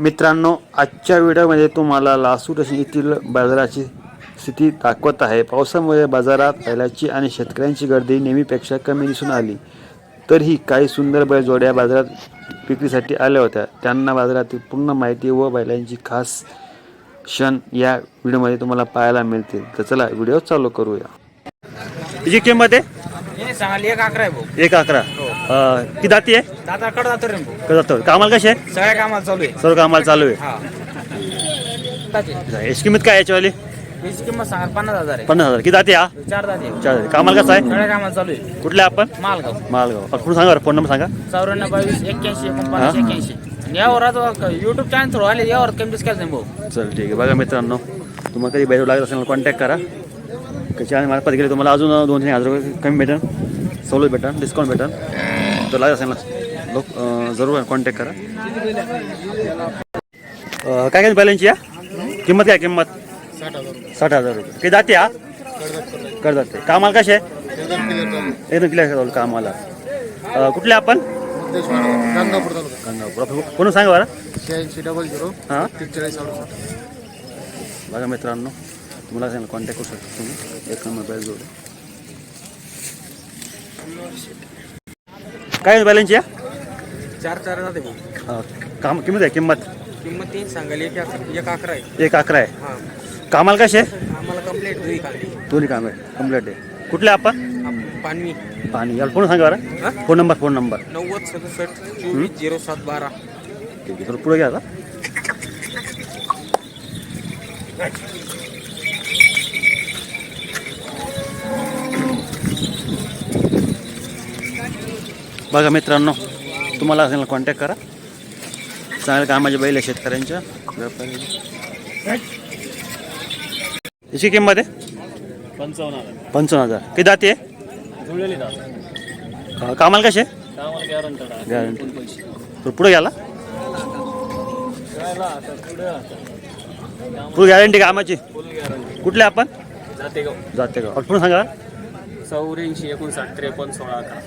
मित्रांनो आजच्या व्हिडिओमध्ये तुम्हाला लासूर स्टेशन येथील बाजाराची स्थिती दाखवत आहे. पावसामुळे बाजारात बैलाची आणि शेतकऱ्यांची गर्दी नेहमीपेक्षा कमी दिसून आली. तरीही काही सुंदर बैलजोड्या बाजारात विक्रीसाठी आल्या होत्या. त्यांना बाजारातील पूर्ण माहिती व बैलांची खास क्षण या व्हिडिओमध्ये तुम्हाला पाहायला मिळतील. तर चला व्हिडिओ चालू करूया. किंमत आहे? सांगाली एक अकरा आहे भाऊ. एक अकरा. अं, किती दाती आहे? दादा कडे जातो रे भाऊ. जातं. कामाला कशी आहे? सगळ्या कामाला चालू आहे. सर्व कामाला चालू आहे. हा. दाते. याची किंमत काय आहे याच्यावाली? याची किंमत सांगा पन्नास हजार आहे. पन्नास हजार. किती दाती हा? चार दाते चार कामाला कसं आहे? सगळ्या कामाला चालू आहे. कुठले आपण? मालगाव. मालगाव. आपण सांगा फोन नंबर सांगा. चौऱ्याण्णव बावीस एक्क्याऐंशी एकोणपन्नास हा. एक्क्याऐंशी. आणि यावर आता युट्यूब चॅनल थोडं आले यावर कमी केलं नाही भाऊ. चल ठीक आहे. बघा मित्रांनो तुम्हाला कधी बैल लागत असेल कॉन्टॅक्ट करा. कशी आणि मार्फत गेले तुम्हाला अजून दोन तीन हजार रुपये कमी भेटेल सवलत भेटेल डिस्काउंट भेटेल. तर लागत असेल ना. लोक जरूर कॉन्टॅक्ट करा. काय काय बैलांची या? किंमत काय किंमत? साठ हजार रुपये. किती जाते हा? कर जाते कामाला कसे? आहे एकदम क्लिअर कामाला? अं, कुठले आपण? गंगापूर. गंगापूर कोण सांगा बरं? शहाऐंशी डबल झिरो हां? बघा मित्रांनो. तुम्हाला सांगा कॉन्टॅक्ट करू शकता तुम्ही. एक नंबर बॅल जोड काय बॅलन्स या? चार चार जाते भाऊ. अं, काम किंमत आहे किंमत? किंमत तीन सांगाली एक एक अकरा आहे. एक अकरा आहे. हा. कामाला कसे आहे? आम्हाला कंप्लीट दुई काढली दोन्ही काम आहे. कंप्लीट आहे. कुठले आपण? पानवी. आणि याला फोन सांगा हा? बरं फोन नंबर फोन नंबर. नव्वद सदुसष्ट चोवीस झिरो सात बारा. ठीक आहे थोडं पुढे घ्या आता. बघा मित्रांनो तुम्हाला असेल कॉन्टॅक्ट करा. चांगल्या कामाचे बैल आहे शेतकऱ्यांच्या. याची किंमत आहे? पंचावन्न हजार. पंचावन्न हजार. किती दाती जुळलेली दादा अं, कामाला कसे? कामाला पैसे. पुढे जायला आता पुढे गॅरंटी कामाची? फुल गॅरंटी कुठले आपण? जाते गाव जाते का पुढे सांगा. चौऱ्याऐंशी एकोणसाठ त्रेपन्न सोळा अकरा.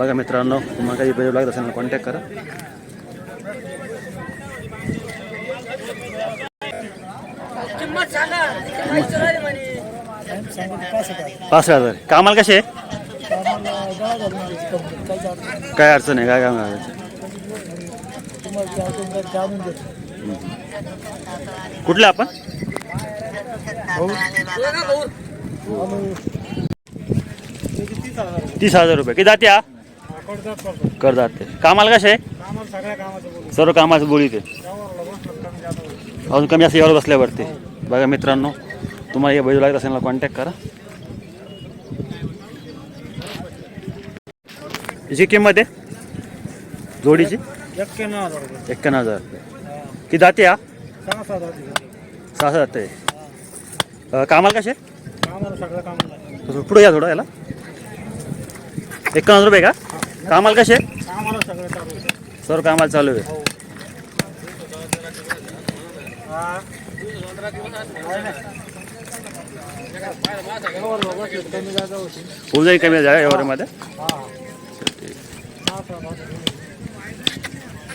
बघा मित्रांनो तुम्हाला काही बैल लागत असेल कॉन्टॅक्ट करा. पाच हजार. कामाला कसे? काय अडचण आहे? काय काम कुठले आपण? तीस हजार रुपये. किती जाते हा कर जाते कामाला कसे? आहे सर्व कामाचं बोली ते. अजून कमी असं यावर बसल्यावरती. बघा मित्रांनो तुम्हाला या बैल लागत असेल कॉन्टॅक्ट करा. याची किंमत आहे? जोडीची? एक्क्याण्णव हजार रुपये. हजार किती जाते हा? सहा अं, कामाला कसे? पुढे या थोडं याला. एक्कावन्न रुपये का? कामाला कसे? कामाला सगळं चालू आहे. सर्व कामाला चालू आहे. होऊन जाईल कमी जागा एवढ्यामध्ये?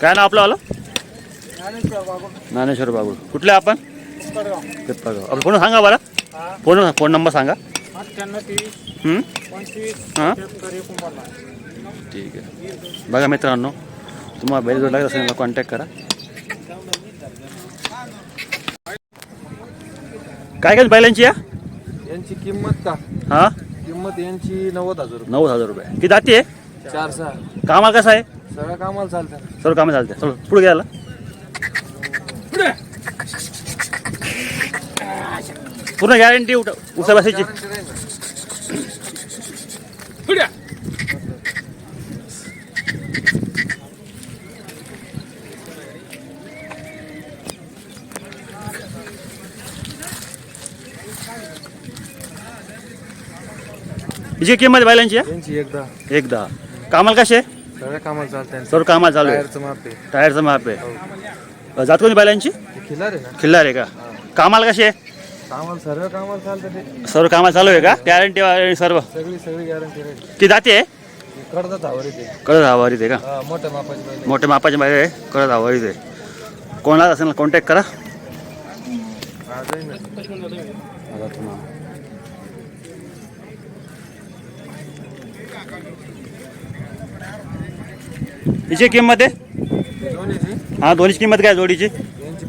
काय ना आपलं आलं ज्ञानेश्वर बाबू कुठले आपण? पिंपळगाव आपलं फोन सांगा बरं. फोन फोन नंबर सांगा. हं? ठीक आहे. बघा मित्रांनो तुम्हाला बैल जोड लागत असेल कॉन्टॅक्ट करा. काय काय बैलांची या? यांची किंमत का? हा? किंमत यांची नव्वद हजार नव्वद हजार रुपये. किती जाती आहे? रुपये चार सहा. कामाला कसं आहे? सगळ्या कामाला चालतं सर्व कामं चालते चल पुढे घ्यायला. पूर्ण गॅरंटी उठ उसा बसायची. हिची किंमत बैलांची? आहे यांची एकदा. एक दहा कामाला कसे? सगळ्या कामाला चालतं सर्व कामाला चालू आहे. टायरचं माप आहे. टायरचं माप आहे. जात कोणी बैलांची? हे खिलार आहे ना? खिल्लार आहे का? कामाला कसे? कामाला सर्व कामाला चालतं ते. सर्व कामाला चालू आहे का? गॅरंटी सर्व? सगळी सगळी गॅरंटी राहील. ती जाते कळत आवारीत आहे. का? हा मोठ्या मापाची पाहिजे मोठ्या मापाच्या बाहेर आहे. कळत आवारीत आहे. कोणाला असेल कॉन्टॅक्ट करा. हिची किंमत आहे? हा दोन्हीची किंमत काय जोडीची? यांची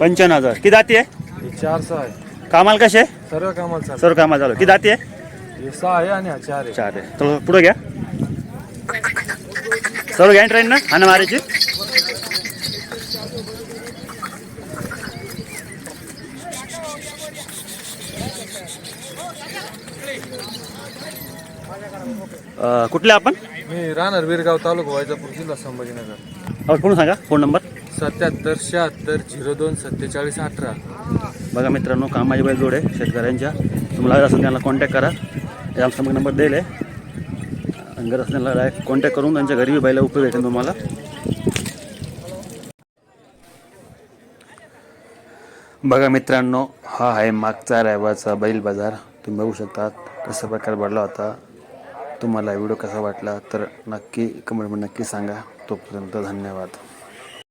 पंच्याण्णव हजार. किती जाती आहे? ही चार सहा आहे. कामाला कसे सर्व कामाला सर्व कामाला चालू. किती जाती आहे? हे सहा आहे आणि हा चार आहे. चार आहे. तर पुढं घ्या. सर्व घ्या ट्रेन ना हाना मारायची. अं, कुठले आपण? मी राहणार वीरगाव तालुका वैजापूर जिल्हा संभाजीनगर. आपण पुढून सांगा? Phone number? सत्याहत्तर शहात्तर झिरो दोन सत्तेचाळीस अठरा. बघा मित्रांनो कामाची बैल जोड आहे शेतकऱ्यांच्या. तुम्हाला असेल त्यांना कॉन्टॅक्ट करा. ते आमचा मग नंबर देईल. आहे गरज त्यांना डायरेक्ट कॉन्टॅक्ट करून त्यांच्या घरी बी बैला उपयोग भेटेल तुम्हाला. बघा मित्रांनो हा आहे मागचा रायवाचा बैल बाजार. तुम्ही बघू शकता कसा प्रकार भरला होता. तुम्हाला व्हिडिओ कसा वाटला तर नक्की कमेंटमध्ये नक्की सांगा. तोपर्यंत धन्यवाद.